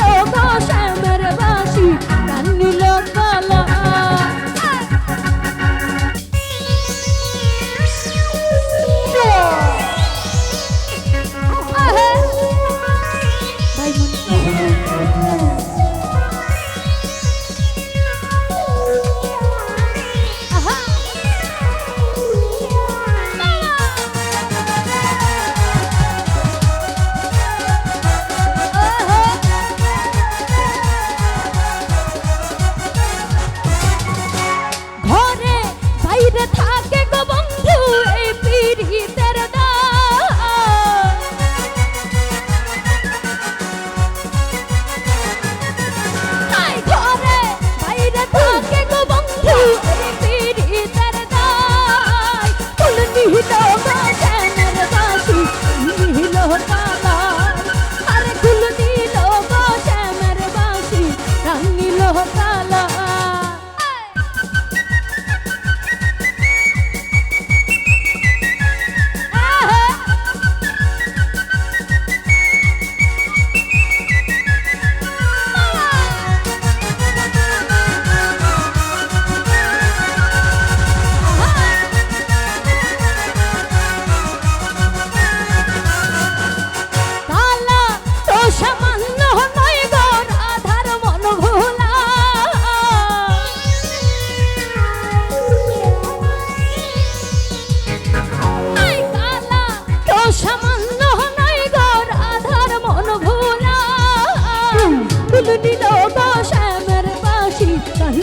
no.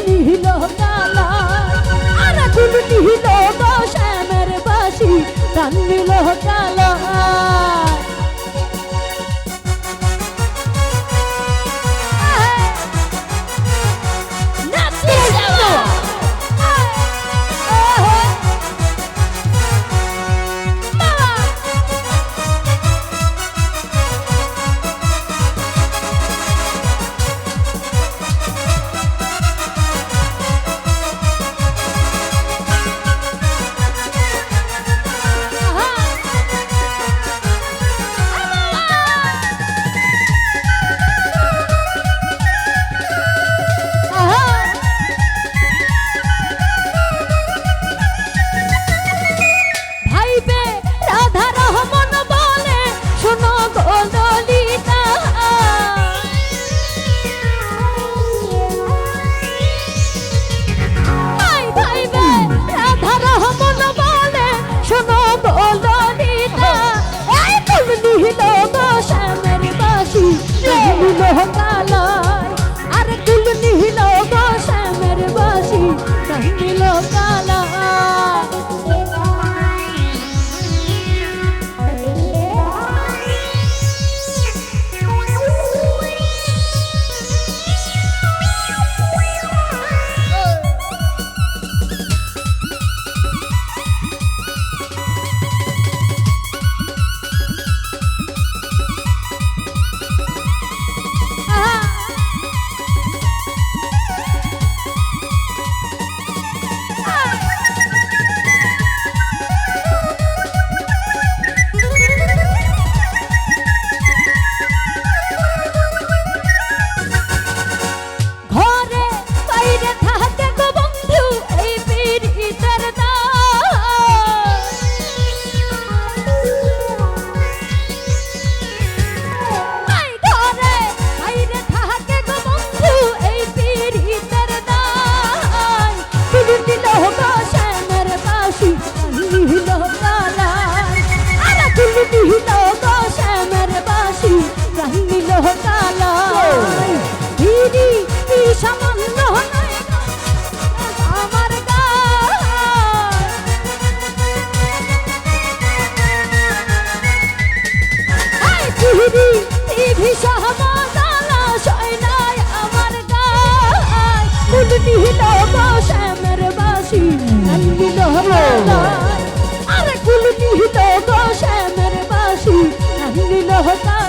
নিহিল নালা। আনাকুল নিহিল দশ আমার বাসি প্রাণ নিল কালা মিল होता